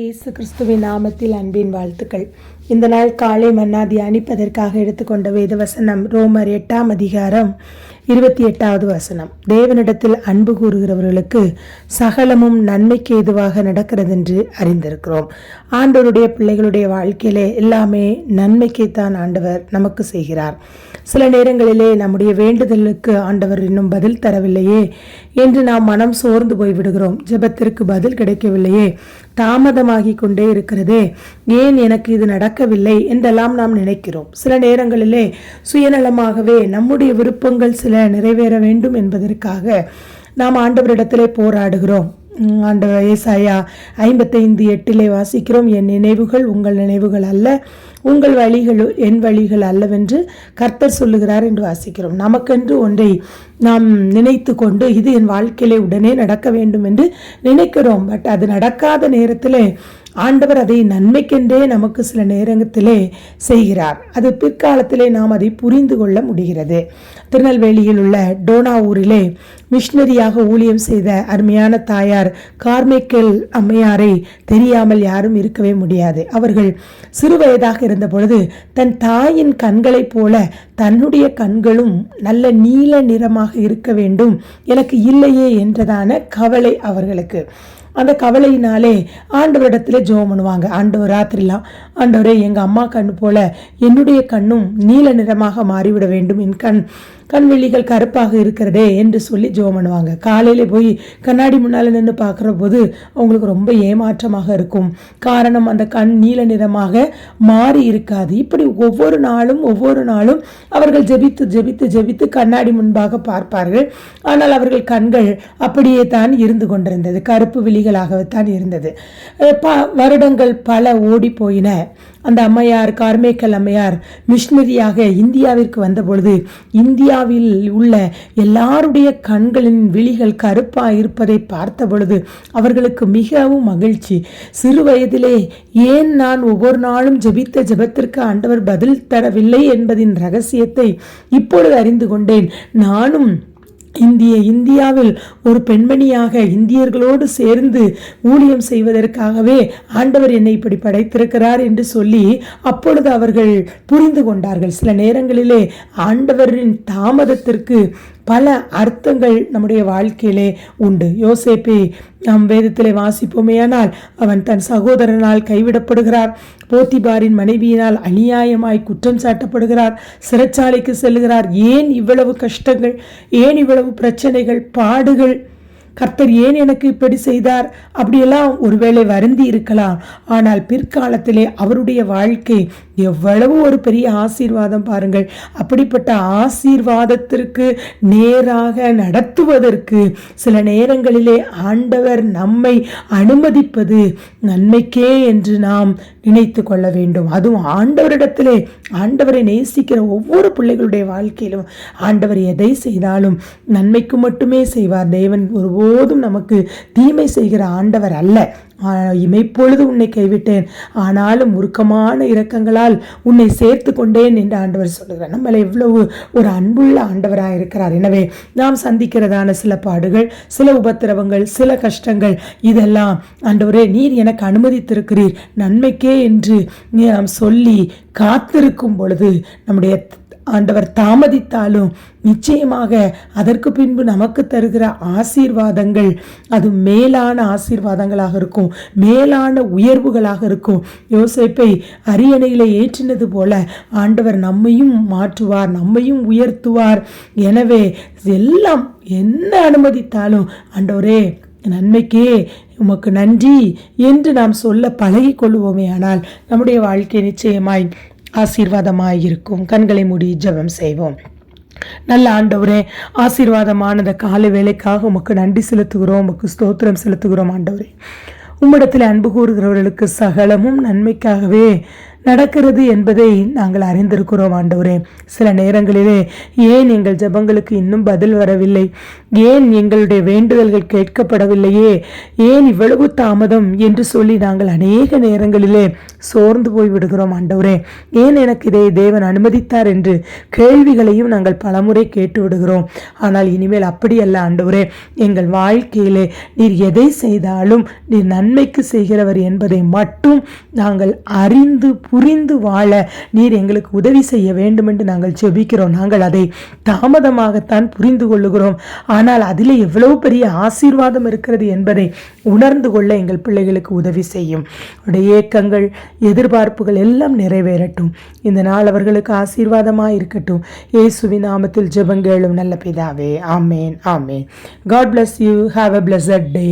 இயேசு கிறிஸ்துவின் நாமத்தில் அன்பின் வாழ்த்துக்கள். இந்த நாள் காலை மன்னா தியானிப்பதற்காக எடுத்துக்கொண்ட வேத வசனம் ரோமர் எட்டாம் அதிகாரம் இருபத்தி எட்டாவது வசனம். தேவனிடத்தில் அன்பு கூறுகிறவர்களுக்கு சகலமும் நன்மைக்கு ஏதுவாக நடக்கிறதென்று அறிந்திருக்கிறோம். ஆண்டவருடைய பிள்ளைகளுடைய வாழ்க்கையிலே எல்லாமே நன்மைக்கைத்தான் ஆண்டவர் நமக்கு செய்கிறார். சில நேரங்களிலே நம்முடைய வேண்டுதலுக்கு ஆண்டவர் இன்னும் பதில் தரவில்லையே என்று நாம் மனம் சோர்ந்து போய் விடுகிறோம் ஜெபத்திற்கு பதில் கிடைக்கவில்லையே. தாமதமாகி கொண்டே இருக்கிறதே. ஏன் எனக்கு இது நடக்க நடக்கவில்லை என்றெல்லாம் நாம் நினைக்கிறோம். சில நேரங்களிலே சுயநலமாகவே நம்முடைய விருப்பங்கள் சில நிறைவேற வேண்டும் என்பதற்காக நாம் ஆண்டவரிடத்திலே போராடுகிறோம். ஆண்டவர் ஏசாயா ஐம்பத்தைந்து எட்டிலே வாசிக்கிறோம் என் நினைவுகள் உங்கள் நினைவுகள் அல்ல உங்கள் வழிகள் என் வழிகள் அல்லவென்று கர்த்தர் சொல்லுகிறார் என்று வாசிக்கிறோம். நமக்கென்று ஒன்றை நாம் நினைத்து கொண்டு இது என் வாழ்க்கையிலே உடனே நடக்க வேண்டும் என்று நினைக்கிறோம். பட் அது நடக்காத நேரத்தில் ஆண்டவர் அதை நன்மைக்கென்றே நமக்கு சில நேரத்திலே செய்கிறார். அது பிற்காலத்திலே நாம் அதை புரிந்து கொள்ள முடிகிறது. திருநெல்வேலியில் உள்ள டோனா ஊரிலே மிஷினரியாக ஊழியம் செய்த அருமையான தாயார் கார்மேக்கல் அம்மையாரை தெரியாமல் யாரும் இருக்கவே முடியாது. அவர்கள் சிறு வயதாக இருந்த பொழுது தன் தாயின் கண்களைப் போல தன்னுடைய கண்களும் நல்ல நீல நிறமாக இருக்க வேண்டும். எனக்கு இல்லையே என்றதான கவலை அவர்களுக்கு. அந்த கவலையினாலே ஆண்டவரிடத்தில் ஜெபம் பண்ணுவாங்க. ஆண்டவர் ராத்திரிலாம் ஆண்டவரே எங்கள் அம்மா கண்ணு போல என்னுடைய கண்ணும் நீல நிறமாக மாறிவிட வேண்டும். என் கண் கண்வெளிகள் கருப்பாக இருக்கிறதே என்று சொல்லி ஜோம் பண்ணுவாங்க. காலையில் போய் கண்ணாடி முன்னால் நின்று பார்க்குற போது அவங்களுக்கு ரொம்ப ஏமாற்றமாக இருக்கும். காரணம் அந்த கண் நீல நிறமாக மாறி இருக்காது. இப்படி ஒவ்வொரு நாளும் ஒவ்வொரு நாளும் அவர்கள் ஜெபித்து ஜெபித்து ஜெபித்து கண்ணாடி முன்பாக பார்ப்பார்கள். ஆனால் அவர்கள் கண்கள் அப்படியே தான் இருந்து கொண்டிருந்தது. கருப்பு விழிகளாகத்தான் இருந்தது. ப வருடங்கள் பல ஓடி போயின. அந்த அம்மையார் கார்மேக்கல் அம்மையார் மிஷினரியாக இந்தியாவிற்கு வந்த பொழுது இந்தியாவில் உள்ள எல்லாருடைய கண்களின் விழிகள் கருப்பாக இருப்பதை பார்த்த பொழுது அவர்களுக்கு மிகவும் மகிழ்ச்சி. சிறு வயதிலே ஏன் நான் ஒவ்வொரு நாளும் ஜெபித்த ஜெபத்திற்கு ஆண்டவர் பதில் தரவில்லை என்பதின் ரகசியத்தை இப்பொழுது அறிந்து கொண்டேன். நானும் இந்திய இந்தியாவில் ஒரு பெண்மணியாக இந்தியர்களோடு சேர்ந்து ஊழியம் செய்வதற்காகவே ஆண்டவர் என்னை இப்படி படைத்திருக்கிறார் என்று சொல்லி அப்பொழுது அவர்கள் புரிந்து கொண்டார்கள். சில நேரங்களிலே ஆண்டவரின் தாமதத்திற்கு பல அர்த்தங்கள் நம்முடைய வாழ்க்கையிலே உண்டு. யோசேப்பை நாம் வேதத்திலே வாசிப்போமேயானால் அவன் தன் சகோதரனால் கைவிடப்படுகிறார். போத்திபாரின் மனைவியினால் அநியாயமாய் குற்றம் சாட்டப்படுகிறார். சிறைச்சாலைக்கு செல்கிறார். ஏன் இவ்வளவு கஷ்டங்கள்? ஏன் இவ்வளவு பிரச்சனைகள்? பாடுகள்? கர்த்தர் ஏன் எனக்கு இப்படி செய்தார்? அப்படியெல்லாம் ஒருவேளை வருந்தி இருக்கலாம். ஆனால் பிற்காலத்திலே அவருடைய வாழ்க்கை எவ்வளவு ஒரு பெரிய ஆசீர்வாதம் பாருங்கள். அப்படிப்பட்ட ஆசீர்வாதத்திற்கு நேராக நடத்துவதற்கு சில நேரங்களிலே ஆண்டவர் நம்மை அனுமதிப்பது நன்மைக்கே என்று நாம் நினைத்து கொள்ள வேண்டும். அதுவும் ஆண்டவரிடத்திலே ஆண்டவரை நேசிக்கிற ஒவ்வொரு பிள்ளைகளுடைய வாழ்க்கையிலும் ஆண்டவர் எதை செய்தாலும் நன்மைக்கு மட்டுமே செய்வார். தேவன் ஒரு ஒருபோதும் நமக்கு தீமை செய்கிற ஆண்டவர் அல்ல. இமைப்பொழுது உன்னை கைவிட்டேன். ஆனாலும் உருக்கமான இரக்கங்களால் உன்னை சேர்த்து கொண்டேன் என்று ஆண்டவர் சொல்லுகிறார். நம்மளை எவ்வளவு ஒரு அன்புள்ள ஆண்டவராக இருக்கிறார். எனவே நாம் சந்திக்கிறதான சில பாடுகள் சில உபத்திரவங்கள் சில கஷ்டங்கள் இதெல்லாம் ஆண்டவரே நீர் எனக்கு அனுமதித்திருக்கிறீர். நன்மைக்கே என்று நாம் சொல்லி காத்திருக்கும் பொழுது நம்முடைய ஆண்டவர் தாமதித்தாலும் நிச்சயமாக அதற்கு பின்பு நமக்கு தருகிற ஆசீர்வாதங்கள் அது மேலான ஆசீர்வாதங்களாக இருக்கும் மேலான உயர்வுகளாக இருக்கும். யோசிப்பை அரியணையில் ஏற்றினது போல ஆண்டவர் நம்மையும் மாற்றுவார் நம்மையும் உயர்த்துவார். எனவே எல்லாம் என்ன அனுமதித்தாலும் ஆண்டவரே நன்மைக்கே உமக்கு நன்றி என்று நாம் சொல்ல பழகி கொள்வோமே ஆனால் நம்முடைய வாழ்க்கை நிச்சயமாய் ஆசீர்வாதமாயிருக்கும். கண்களை மூடி ஜெபம் செய்வோம். நல்ல ஆண்டவரே ஆசீர்வாதமானத காலை வேலைக்காக உமக்கு நன்றி செலுத்துகிறோம் உமக்கு ஸ்தோத்திரம் செலுத்துகிறோம் ஆண்டவரே. உம்மிடத்தில் அன்பு கூறுகிறவர்களுக்கு சகலமும் நன்மைக்காகவே நடக்கிறது என்பதை நாங்கள் அறிந்திருக்கிறோம் ஆண்டவரே. சில நேரங்களிலே ஏன் எங்கள் ஜெபங்களுக்கு இன்னும் பதில் வரவில்லை? ஏன் எங்களுடைய வேண்டுதல்கள் கேட்கப்படவில்லையே? ஏன் இவ்வளவு தாமதம் என்று சொல்லி நாங்கள் அநேக நேரங்களிலே சோர்ந்து போய் விடுகிறோம் ஆண்டவரே. ஏன் எனக்கு இதை தேவன் அனுமதித்தார் என்று கேள்விகளையும் நாங்கள் பலமுறை கேட்டு விடுகிறோம் ஆனால் இனிமேல் அப்படியல்ல ஆண்டவரே. எங்கள் வாழ்க்கையிலே நீர் எதை செய்தாலும் நீர் நன்மைக்கு செய்கிறவர் என்பதை மட்டும் நாங்கள் அறிந்து புரிந்து வாழ நீர் எங்களுக்கு உதவி செய்ய வேண்டும் என்று நாங்கள் ஜெபிக்கிறோம். நாங்கள் அதை தாமதமாகத்தான் புரிந்து கொள்ளுகிறோம். ஆனால் அதிலே எவ்வளவு பெரிய ஆசீர்வாதம் இருக்கிறது என்பதை உணர்ந்து கொள்ள எங்கள் பிள்ளைகளுக்கு உதவி செய்யும். உடைய ஏக்கங்கள் எதிர்பார்ப்புகள் எல்லாம் நிறைவேறட்டும். இந்த நாள் அவர்களுக்கு ஆசீர்வாதமாக இருக்கட்டும். இயேசுவின் நாமத்தில் ஜெபங்கேளும் நல்ல பிதாவே. ஆமேன் ஆமேன். God bless you have a blessed day